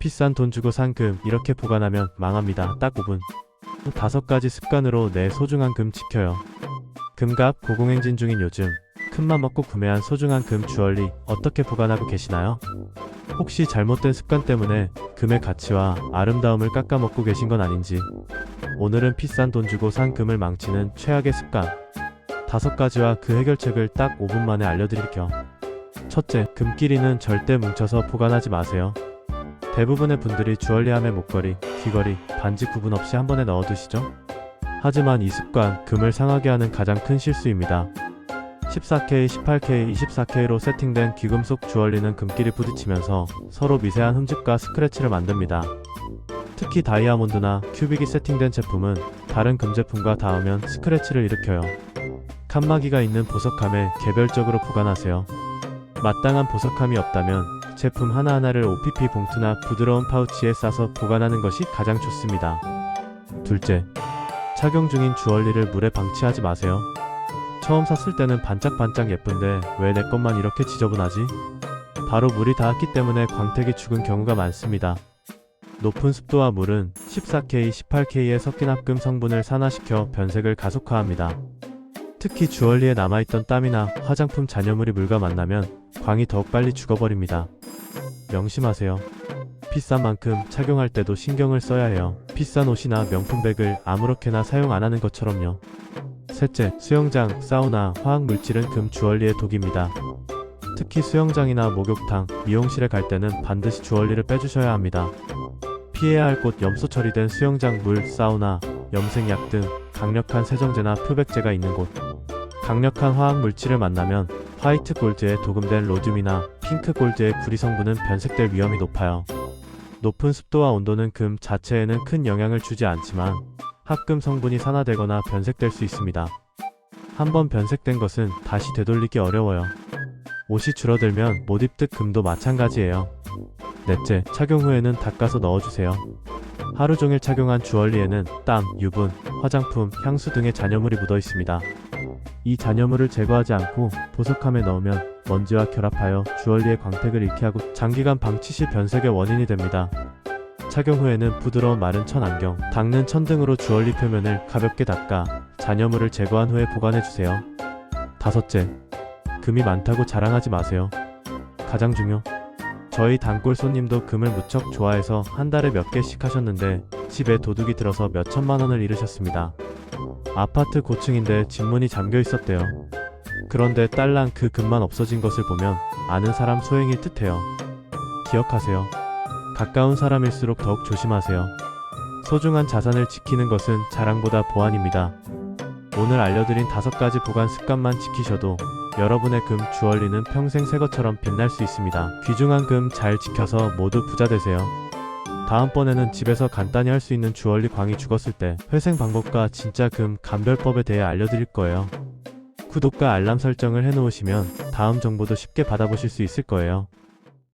비싼 돈 주고 산 금 이렇게 보관하면 망합니다. 딱 5분. 다섯 가지 습관으로 내 소중한 금 지켜요. 금값 고공행진 중인 요즘 큰맘 먹고 구매한 소중한 금 주얼리 어떻게 보관하고 계시나요? 혹시 잘못된 습관 때문에 금의 가치와 아름다움을 깎아먹고 계신 건 아닌지 오늘은 비싼 돈 주고 산 금을 망치는 최악의 습관 다섯 가지와 그 해결책을 딱 5분 만에 알려드릴게요. 첫째, 금끼리는 절대 뭉쳐서 보관하지 마세요. 대부분의 분들이 주얼리함의 목걸이, 귀걸이, 반지 구분 없이 한 번에 넣어두시죠? 하지만 이 습관, 금을 상하게 하는 가장 큰 실수입니다. 14K, 18K, 24K로 세팅된 귀금속 주얼리는 금끼리 부딪히면서 서로 미세한 흠집과 스크래치를 만듭니다. 특히 다이아몬드나 큐빅이 세팅된 제품은 다른 금 제품과 닿으면 스크래치를 일으켜요. 칸막이가 있는 보석함에 개별적으로 보관하세요. 마땅한 보석함이 없다면 제품 하나하나를 OPP 봉투나 부드러운 파우치에 싸서 보관하는 것이 가장 좋습니다. 둘째, 착용 중인 주얼리를 물에 방치하지 마세요. 처음 샀을 때는 반짝반짝 예쁜데 왜 내 것만 이렇게 지저분하지? 바로 물이 닿았기 때문에 광택이 죽은 경우가 많습니다. 높은 습도와 물은 14K, 18K의 섞인 합금 성분을 산화시켜 변색을 가속화합니다. 특히 주얼리에 남아있던 땀이나 화장품 잔여물이 물과 만나면 광이 더욱 빨리 죽어버립니다. 명심하세요. 비싼 만큼 착용할 때도 신경을 써야 해요. 비싼 옷이나 명품백을 아무렇게나 사용 안 하는 것처럼요. 셋째, 수영장, 사우나, 화학 물질은 금 주얼리의 독입니다. 특히 수영장이나 목욕탕, 미용실에 갈 때는 반드시 주얼리를 빼주셔야 합니다. 피해야 할 곳 염소 처리된 수영장 물, 사우나, 염색약 등 강력한 세정제나 표백제가 있는 곳. 강력한 화학 물질을 만나면 화이트 골드에 도금된 로듐이나 핑크 골드의 구리 성분은 변색될 위험이 높아요. 높은 습도와 온도는 금 자체에는 큰 영향을 주지 않지만 합금 성분이 산화되거나 변색될 수 있습니다. 한번 변색된 것은 다시 되돌리기 어려워요. 옷이 줄어들면 못 입듯 금도 마찬가지예요. 넷째, 착용 후에는 닦아서 넣어주세요. 하루 종일 착용한 주얼리에는 땀, 유분, 화장품, 향수 등의 잔여물이 묻어 있습니다. 이 잔여물을 제거하지 않고 보석함에 넣으면 먼지와 결합하여 주얼리의 광택을 잃게 하고 장기간 방치 시 변색의 원인이 됩니다. 착용 후에는 부드러운 마른 천 안경, 닦는 천 등으로 주얼리 표면을 가볍게 닦아 잔여물을 제거한 후에 보관해주세요. 다섯째, 금이 많다고 자랑하지 마세요. 가장 중요. 저희 단골 손님도 금을 무척 좋아해서 한 달에 몇 개씩 하셨는데 집에 도둑이 들어서 몇 천만 원을 잃으셨습니다. 아파트 고층인데 집문이 잠겨 있었대요. 그런데 딸랑 그 금만 없어진 것을 보면 아는 사람 소행일 듯해요. 기억하세요. 가까운 사람일수록 더욱 조심하세요. 소중한 자산을 지키는 것은 자랑보다 보안입니다. 오늘 알려드린 다섯 가지 보관 습관만 지키셔도 여러분의 금 주얼리는 평생 새 것처럼 빛날 수 있습니다. 귀중한 금 잘 지켜서 모두 부자 되세요. 다음번에는 집에서 간단히 할 수 있는 주얼리 광이 죽었을 때 회생 방법과 진짜 금 감별법에 대해 알려드릴 거예요. 구독과 알람 설정을 해놓으시면 다음 정보도 쉽게 받아보실 수 있을 거예요.